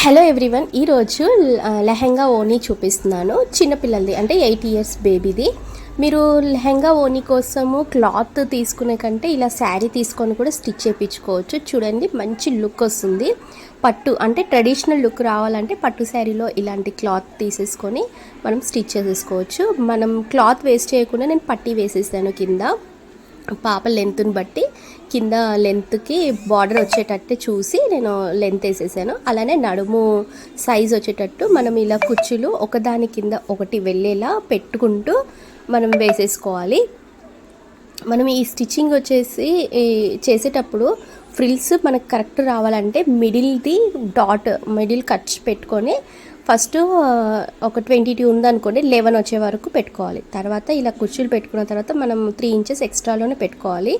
Hello everyone ఈరోజు లెహెంగా ఓనీ చూపిస్తున్నాను. చిన్నపిల్లలది అంటే ఎయిట్ ఇయర్స్ బేబీది. మీరు లెహెంగా ఓనీ కోసము క్లాత్ తీసుకునే కంటే ఇలా శారీ తీసుకొని కూడా స్టిచ్ చేయించుకోవచ్చు. చూడండి మంచి లుక్ వస్తుంది. పట్టు అంటే ట్రెడిషనల్ లుక్ రావాలంటే పట్టు శారీలో ఇలాంటి క్లాత్ తీసేసుకొని మనం స్టిచ్ చేసేసుకోవచ్చు. మనం క్లాత్ వేస్ట్ చేయకుండా నేను పట్టి వేసేసాను కింద. పాప లెంత్ని బట్టి కింద లెంత్కి బార్డర్ వచ్చేటట్టు చూసి నేను లెంత్ వేసేసాను. అలానే నడుము సైజ్ వచ్చేటట్టు మనం ఇలా కుచ్చులు ఒకదాని కింద ఒకటి వెళ్ళేలా పెట్టుకుంటూ మనం వేసేసుకోవాలి. మనం ఈ స్టిచ్చింగ్ వచ్చేసి ఈ చేసేటప్పుడు ఫ్రిల్స్ మనకు కరెక్ట్ రావాలంటే మిడిల్ది డాట్ మిడిల్ కట్ పెట్టుకొని ఫస్ట్ ఒక ట్వంటీ టూ ఉందనుకోండి లెవెన్ వచ్చే వరకు పెట్టుకోవాలి. తర్వాత ఇలా కుర్చీలు పెట్టుకున్న తర్వాత మనం త్రీ ఇంచెస్ ఎక్స్ట్రాలోనే పెట్టుకోవాలి.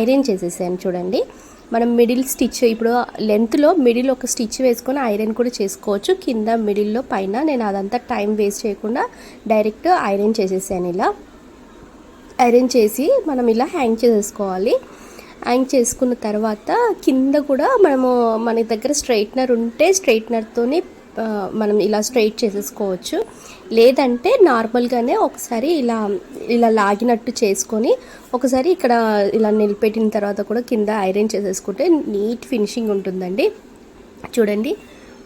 ఐరన్ చేసేసాను చూడండి. మనం మిడిల్ స్టిచ్ ఇప్పుడు లెంత్లో మిడిల్ ఒక స్టిచ్ వేసుకొని ఐరన్ కూడా చేసుకోవచ్చు. కింద మిడిల్లో పైన నేను అదంతా టైం వేస్ట్ చేయకుండా డైరెక్ట్ ఐరన్ చేసేసాను ఇలా. ఐరన్ చేసి మనం ఇలా హ్యాంగ్ చేసేసుకోవాలి. హ్యాంగ్ చేసుకున్న తర్వాత కింద కూడా మనము మన దగ్గర స్ట్రైట్నర్ ఉంటే స్ట్రైట్నర్తోనే మనం ఇలా స్ట్రైట్ చేసేసుకోవచ్చు. లేదంటే నార్మల్గానే ఒకసారి ఇలా ఇలా లాగినట్టు చేసుకొని ఒకసారి ఇక్కడ ఇలా నిలబెట్టిన తర్వాత కూడా కింద ఐరన్ చేసేసుకుంటే నీట్ ఫినిషింగ్ ఉంటుందండి. చూడండి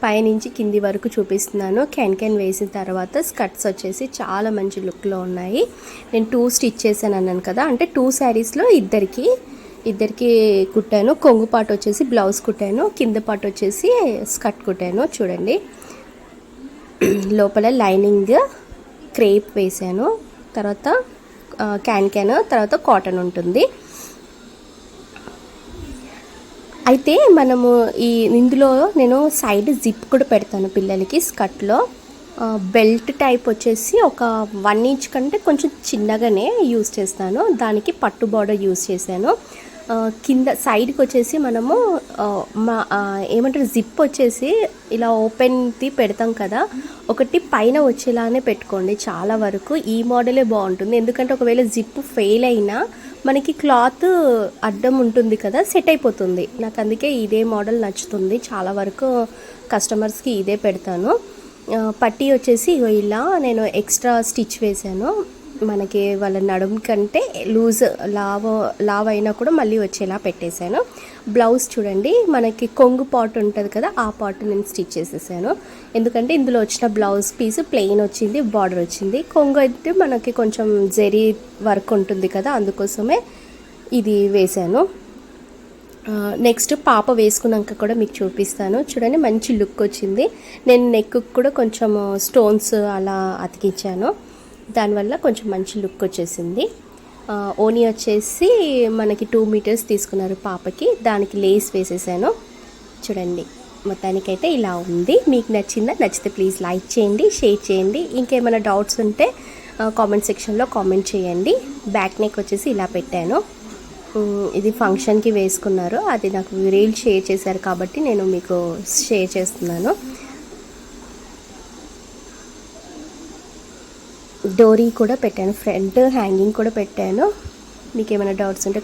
పైనుంచి కింది వరకు చూపిస్తున్నాను. క్యాన్ క్యాన్ వేసిన తర్వాత స్కర్ట్స్ వచ్చేసి చాలా మంచి లుక్లో ఉన్నాయి. నేను టూ స్టిచ్ చేశాను అన్నాను కదా అంటే టూ శారీస్లో ఇద్దరికి ఇద్దరికి కుట్టాను. కొంగు పాటు వచ్చేసి బ్లౌజ్ కుట్టాను. కింద పాటు వచ్చేసి స్కర్ట్ కుట్టాను. చూడండి. లోపల లైనింగ్ క్రేప్ వేసాను తర్వాత క్యాన్ క్యాన్ తర్వాత కాటన్ ఉంటుంది. అయితే మనము ఈ ఇందులో నేను సైడ్ జిప్ కూడా పెడతాను పిల్లలకి స్కర్ట్లో. బెల్ట్ టైప్ వచ్చేసి ఒక వన్ ఇంచ్ కంటే కొంచెం చిన్నగానే యూస్ చేస్తాను. దానికి పట్టు బార్డర్ యూస్ చేశాను. కింద సైడ్కి వచ్చేసి మనము మా ఏమంటారు జిప్ వచ్చేసి ఇలా ఓపెన్ది పెడతాం కదా. ఒకటి పైన వచ్చేలానే పెట్టుకోండి చాలా వరకు. ఈ మోడలే బాగుంటుంది. ఎందుకంటే ఒకవేళ జిప్ ఫెయిల్ అయినా మనకి క్లాత్ అడ్డం ఉంటుంది కదా సెట్ అయిపోతుంది. నాకు అందుకే ఇదే మోడల్ నచ్చుతుంది. చాలా వరకు కస్టమర్స్కి ఇదే పెడతాను. పట్టీ వచ్చేసి ఇలా నేను ఎక్స్ట్రా స్టిచ్ వేసాను. మనకి వాళ్ళ నడుము కంటే లూజ్ లావ్ లావ్ అయినా కూడా మళ్ళీ వచ్చేలా పెట్టేశాను. బ్లౌజ్ చూడండి మనకి కొంగు పాట్ ఉంటుంది కదా ఆ పాట్ నేను స్టిచ్ చేసేసాను. ఎందుకంటే ఇందులో వచ్చిన బ్లౌజ్ పీస్ ప్లెయిన్ వచ్చింది బార్డర్ వచ్చింది. కొంగు అయితే మనకి కొంచెం జెరీ వర్క్ ఉంటుంది కదా అందుకోసమే ఇది వేశాను. నెక్స్ట్ పాప వేసుకున్నాక కూడా మీకు చూపిస్తాను. చూడండి మంచి లుక్ వచ్చింది. నేను నెక్కు కూడా కొంచెం స్టోన్స్ అలా అతికించాను. దానివల్ల కొంచెం మంచి లుక్ వచ్చేసింది. ఓనీ వచ్చేసి మనకి టూ మీటర్స్ తీసుకున్నారు పాపకి. దానికి లేస్ వేసేసాను. చూడండి మొత్తానికైతే ఇలా ఉంది. మీకు నచ్చిందా నచ్చితే ప్లీజ్ లైక్ చేయండి షేర్ చేయండి. ఇంకేమైనా డౌట్స్ ఉంటే కామెంట్ సెక్షన్లో కామెంట్ చేయండి. బ్యాక్ నెక్ వచ్చేసి ఇలా పెట్టాను. ఇది ఫంక్షన్కి వేసుకున్నారు. అది నాకు రీల్ షేర్ చేశారు కాబట్టి నేను మీకు షేర్ చేస్తున్నాను. డోరీ కూడా పెట్టాను ఫ్రంట్ హ్యాంగింగ్ కూడా పెట్టాను. మీకు ఏమైనా డౌట్స్ ఉంటే